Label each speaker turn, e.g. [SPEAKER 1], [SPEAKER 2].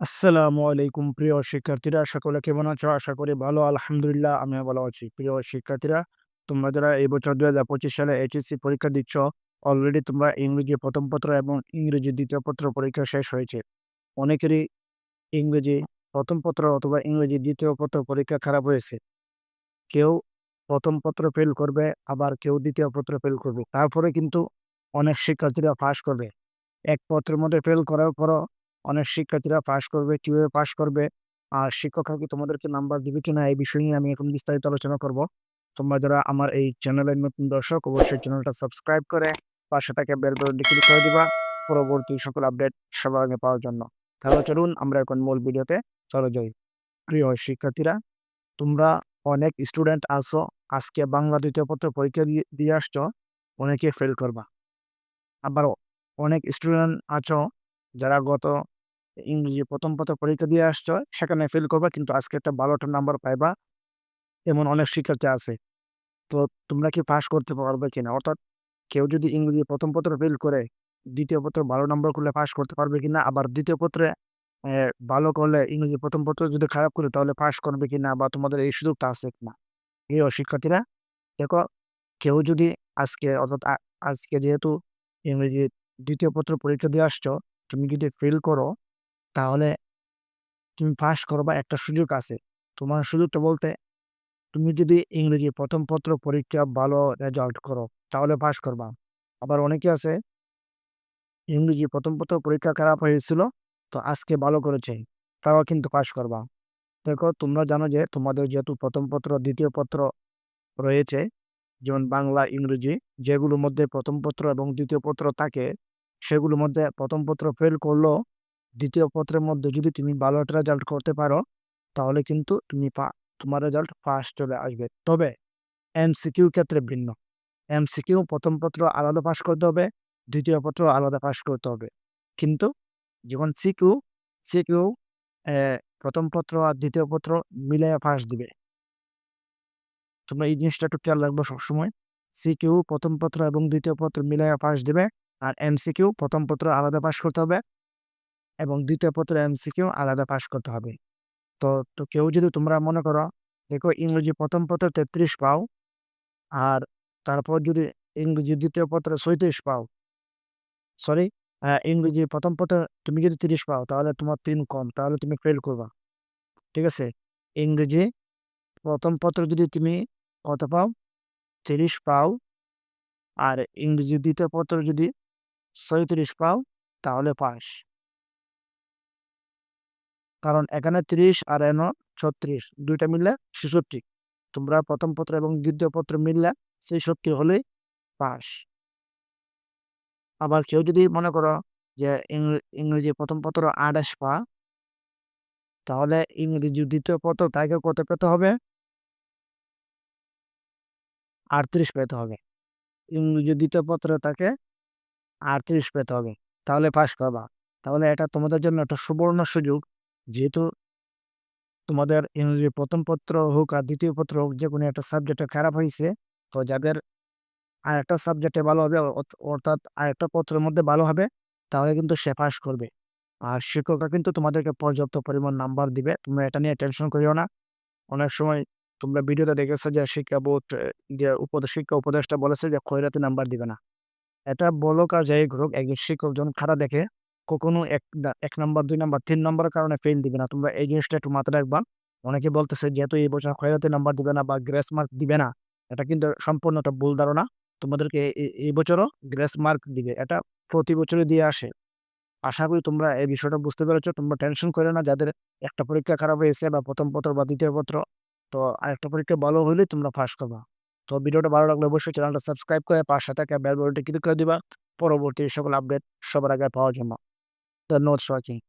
[SPEAKER 1] আসসালামু আলাইকুম প্রিয় শিক্ষার্থীরা, সকলে কেমন আছো? আশা করি ভালো, আলহামদুলিল্লাহ, আমিও ভালো আছি। প্রিয় শিক্ষার্থীরা, তোমরা যারা এই বছর দুই হাজার পঁচিশ সালে এইচএসসি পরীক্ষা দিচ্ছ অলরেডি তোমরা ইংরেজি প্রথম পত্র এবং ইংরেজি দ্বিতীয় পত্র পরীক্ষা শেষ হয়েছে। অনেকেরই ইংরেজি প্রথম পত্র অথবা ইংরেজি দ্বিতীয় পত্র পরীক্ষা খারাপ হয়েছে। কেউ প্রথম পত্র ফেল করবে, আবার কেউ দ্বিতীয় পত্র ফেল করবে। তারপরে কিন্তু অনেক শিক্ষার্থীরা পাস করবে। এক পত্রের মধ্যে ফেল করার পরও অনেক শিক্ষার্থীরা পাস করবে, কীভাবে পাস করবে, আর শিক্ষকরা কি তোমাদেরকে নাম্বার দিবে কিনা, এই বিষয় নিয়ে আমি এখন বিস্তারিত আলোচনা করব। তোমরা যারা আমার এই চ্যানেলের নতুন দর্শক, অবশ্যই চ্যানেলটা সাবস্ক্রাইব করে পাশে থাকে বেল ক্লিক করে দিবা, পরবর্তী সকল আপডেট সবার আগে পাওয়ার জন্য। তাহলে চলুন, আমরা এখন মূল ভিডিওতে চলে যাই। প্রিয় শিক্ষার্থীরা, তোমরা অনেক স্টুডেন্ট আছো, আজকে বাংলা দ্বিতীয় পত্র পরীক্ষা দিয়ে দিয়ে আসছো, অনেকে ফেল করবা। আবার অনেক স্টুডেন্ট আছো, যারা গত ইংরেজি প্রথম পত্র পরীক্ষা দিয়ে আসছো, সেখানে ফেল করবা, কিন্তু আজকে একটা ভালোটা নাম্বার পাইবা, এমন অনেক শিক্ষার্থী আছে। তো তোমরা কি পাস করতে পারবে কিনা? অর্থাৎ কেউ যদি ইংরেজি প্রথম পত্র ফেল করে, দ্বিতীয় পত্র ভালো নাম্বার করলে পাস করতে পারবে কিনা? আবার দ্বিতীয় পত্রে ভালো করলে ইংরেজি প্রথম পত্র যদি খারাপ করে, তাহলে পাস করবে কিনা? বা তোমাদের এই সুযোগটা আছে কিনা? এই শিক্ষার্থীরা, দেখো, কেউ যদি আজকে, অর্থাৎ আজকে যেহেতু ইংরেজি দ্বিতীয় পত্র পরীক্ষা দিয়ে আসছো, তুমি যদি ফেল করো তাহলে তুমি পাস করবা একটা সুযোগ আছে। তোমার সুযোগটা বলতে, তুমি যদি ইংরেজি প্রথম পত্র পরীক্ষা ভালো রেজাল্ট করো, তাহলে পাস করবা। আবার অনেকে আছে, ইংরেজি প্রথম পত্র পরীক্ষা খারাপ হয়েছিল, তো আজকে ভালো করেছে, তারাও কিন্তু পাস করবা। দেখো, তোমরা জানো যে তোমাদের যেহেতু প্রথম পত্র, দ্বিতীয় পত্র রয়েছে, যেমন বাংলা, ইংরেজি, যেগুলোর মধ্যে প্রথম পত্র এবং দ্বিতীয় পত্র থাকে, সেগুলোর মধ্যে প্রথম পত্র ফেল করলেও দ্বিতীয় পত্রের মধ্যে যদি তুমি ভালো একটা রেজাল্ট করতে পারো, তাহলে কিন্তু তুমি তোমার রেজাল্ট ফার্স্ট চলে আসবে। তবে এমসিকিউ ক্ষেত্রে ভিন্ন। এমসিকিউ প্রথম পত্র আলাদা পাশ করতে হবে, দ্বিতীয় পত্র আলাদা পাশ করতে হবে। কিন্তু যখন সিকিউ সিকিউ প্রথম পত্র আর দ্বিতীয় পত্র মিলিয়ে পাস দিবে। তোমরা এই জিনিসটা একটু খেয়াল রাখব সবসময়। সিকিউ প্রথম পত্র এবং দ্বিতীয় পত্র মিলিয়ে পাস দিবে, আর এমসিকিউ প্রথম পত্র আলাদা পাশ করতে হবে এবং দ্বিতীয় পত্র এমসিকিউ আলাদা পাশ করতে হবে। তো তো কেউ যদি তোমরা মনে করো, দেখো ইংরেজি প্রথম পত্র তেত্রিশ পাও, আর তারপর যদি ইংরেজি দ্বিতীয় পত্র সৈত্রিশ পাও সরি ইংরেজি প্রথম পত্র তুমি যদি তিরিশ পাও, তাহলে তোমার তিন কম, তাহলে তুমি ফেল করবা। ঠিক আছে? ইংরেজি প্রথম পত্র যদি তুমি কত পাও? তিরিশ পাও, আর ইংরেজি দ্বিতীয় পত্র যদি ছয়ত্রিশ পাও, তাহলে পাস। কারণ এখানে ত্রিশ আর এন ছত্রিশ, দুইটা মিললে ছেষট্টি। তোমরা প্রথম পত্র এবং দ্বিতীয় পত্র মিললে ছেষট্টি হলেই পাস। আবার কেউ যদি মনে করো যে ইংরেজি প্রথম পত্র আঠাশ পা, তাহলে ইংরেজি দ্বিতীয় পত্র তাকে কত পেতে হবে? আটত্রিশ পেতে হবে। ইংরেজি দ্বিতীয় পত্র তাকে আটত্রিশ পেতে হবে। তাহলে পাস করবা তাহলে এটা তোমাদের জন্য একটা সুবর্ণ সুযোগ। যেহেতু তোমাদের ইংরেজি প্রথম পত্র হোক আর দ্বিতীয় পত্র হোক, যে কোনো একটা সাবজেক্টে খারাপ হয়েছে তো যাদের আর একটা সাবজেক্টে ভালো হবে অর্থাৎ আর একটা পত্রের মধ্যে ভালো হবে, তাহলে কিন্তু সে পাস করবে। আর শিক্ষকরা কিন্তু তোমাদেরকে পর্যাপ্ত পরিমাণ নাম্বার দিবে। তোমরা এটা নিয়ে টেনশন করিও না। অনেক সময় তোমরা ভিডিওতে দেখেছ যে শিক্ষা বোর্ড যে উপদেশ শিক্ষা উপদেশটা বলেছে যে খয়রাতি নাম্বার দিবে না। এটা বলো আর যাই হোক, একজন শিক্ষক যখন খারাপ দেখে কখনো এক এক নম্বর, দুই নাম্বার, তিন নাম্বারের কারণে ফেল দিবে না। তোমরা এই জিনিসটা একটু মাথায় রাখবা। অনেকে বলতেছে, যেহেতু এই বছর খয়রাতি নাম্বার দিবে না বা গ্রেস মার্ক দিবে না, এটা কিন্তু সম্পূর্ণ একটা ভুল ধারণা। তোমাদেরকে এই বছরও গ্রেস মার্ক দিবে। এটা প্রতি বছরই দিয়ে আসে। আশা করি তোমরা এই বিষয়টা বুঝতে পেরেছ। তোমরা টেনশন করে না, যাদের একটা পরীক্ষা খারাপ হয়েছে বা প্রথম পত্র বা দ্বিতীয় পত্র, তো আরেকটা পরীক্ষা ভালো হলে তোমরা পাস করবা। তো ভিডিওটা ভালো লাগলে অবশ্যই চ্যানেলটা সাবস্ক্রাইব করে পাশে থাকা বেল বাটনটি ক্লিক করে দিবা। পরবর্তী সকল আপডেট সবার আগে পাওয়ার জন্য। the node tracking.